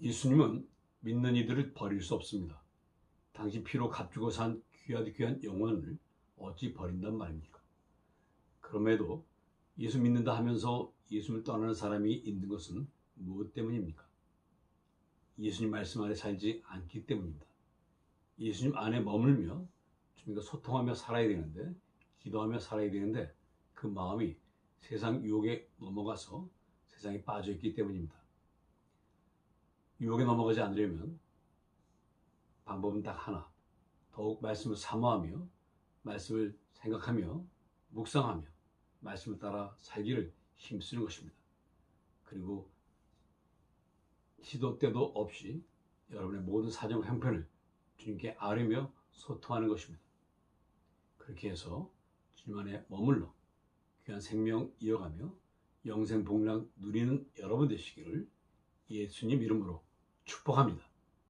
예수님은 믿는 이들을 버릴 수 없습니다. 당신 피로 값주고 산 귀하디 귀한 영혼을 어찌 버린단 말입니까? 그럼에도 예수 믿는다 하면서 예수를 떠나는 사람이 있는 것은 무엇 때문입니까? 예수님 말씀 안에 살지 않기 때문입니다. 예수님 안에 머물며 주님과 소통하며 살아야 되는데 기도하며 살아야 되는데 그 마음이 세상 유혹에 넘어가서 세상에 빠져 있기 때문입니다. 유혹에 넘어가지 않으려면 방법은 딱 하나. 더욱 말씀을 사모하며 말씀을 생각하며 묵상하며 말씀을 따라 살기를 힘쓰는 것입니다. 그리고 시도 때도 없이 여러분의 모든 사정 형편을 주님께 아뢰며 소통하는 것입니다. 그렇게 해서 주님 안에 머물러 귀한 생명 이어가며 영생 복락 누리는 여러분 되시기를 예수님 이름으로 축복합니다.